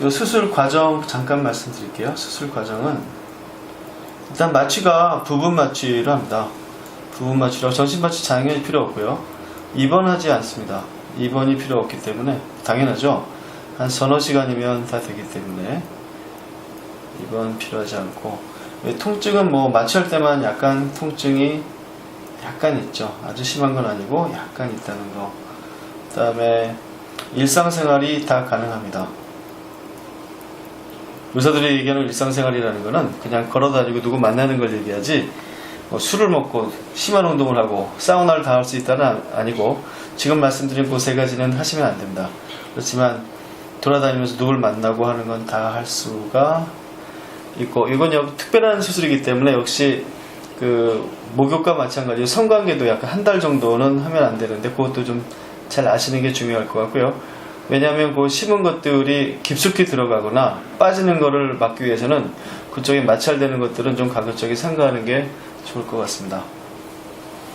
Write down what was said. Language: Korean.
이 수술 과정 잠깐 말씀드릴게요. 수술 과정은 일단 마취가 부분 마취를 합니다. 부분 마취라고 전신 마취 당연히 필요 없고요. 입원하지 않습니다. 입원이 필요 없기 때문에 당연하죠. 한 서너 시간이면 다 되기 때문에 입원 필요하지 않고 왜 통증은 뭐 마취할 때만 약간 통증이 약간 있죠. 아주 심한 건 아니고 약간 있다는 거. 그다음에 일상생활이 다 가능합니다. 의사들이 얘기하는 일상생활이라는 거는 그냥 걸어다니고 누구 만나는 걸 얘기하지 뭐 술을 먹고 심한 운동을 하고 사우나를 다 할 수 있다는 아- 아니고 지금 말씀드린 그 세 가지는 하시면 안 됩니다. 그렇지만 돌아다니면서 누굴 만나고 하는 건 다 할 수가 있고 이건 역- 특별한 수술이기 때문에 역시 그 목욕과 마찬가지로 성관계도 약간 한 달 정도는 하면 안 되는데 그것도 좀 잘 아시는 게 중요할 것 같고요. 왜냐하면 그 심은 것들이 깊숙이 들어가거나 빠지는 거를 막기 위해서는 그쪽에 마찰되는 것들은 좀 가급적이 삼가하는 게 좋을 것 같습니다.